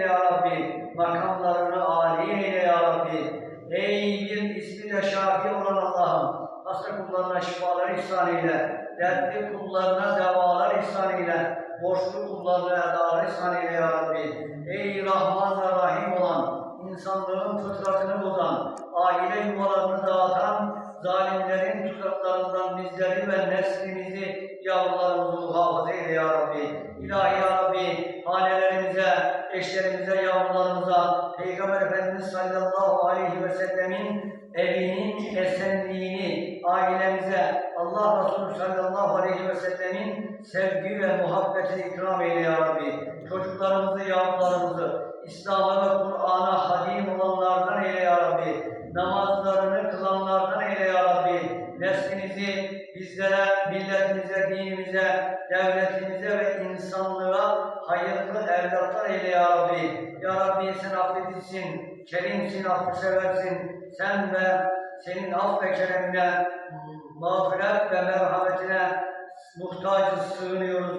eyle ya Rabbi. Makamlarını âli eyle ya Rabbi. Ey bir ismiyle şafi olan Allah'ım. Hasta kullarına şifalar ihsan eyle. Dertli kullarına devalar ihsan eyle. Borçlu kullarına edalar ihsan eyle ya Rabbi. Ey Rahman ve Rahim olan, insanlığın fıtratını bozan, aile yuvalarını dağıtan, zalimlerin tuzaklarından bizleri ve neslimizi, yavrularımızı muhafaza eyle ya Rabbi. Ya Rabbi, hanelerimize, eşlerimize, yavrularımıza, Peygamber Efendimiz sallallahu aleyhi ve sellemin evinin esenliğini, ailemize, Allah Resulü sallallahu aleyhi ve sellemin sevgi ve muhabbetini ikram eyle ya Rabbi. Çocuklarımızı, yavrularımızı, İslam'a ve Kur'an'a hadim olanlardan eyle ya Rabbi. Namazlarını Neslimizi bizlere, milletimize, dinimize, devletimize ve insanlığa hayırlı evlatlar eyle ya Rabbi. Ya Rabbi sen affedilsin, kerimsin, affı seversin. Sen ve senin af ve keremine, mağfiret ve merhametine muhtacız, sığınıyoruz.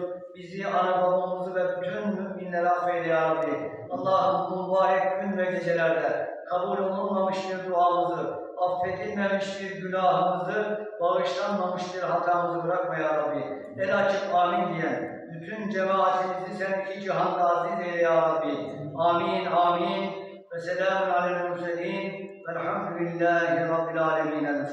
Affeyle ya Rabbi. Allah'ım mübarek gün ve gecelerde kabul olunmamış bir duamızı, affedilmemiş bir günahımızı, bağışlanmamış bir hatamızı bırakma ya Rabbi. El açıp amin diyen bütün cemaatimizi sen iki cihanda aziz eyle ya Rabbi. Amin, amin. Ve selamun aleyhi ve selin. Velhamdülillahi Rabbil alemin. El.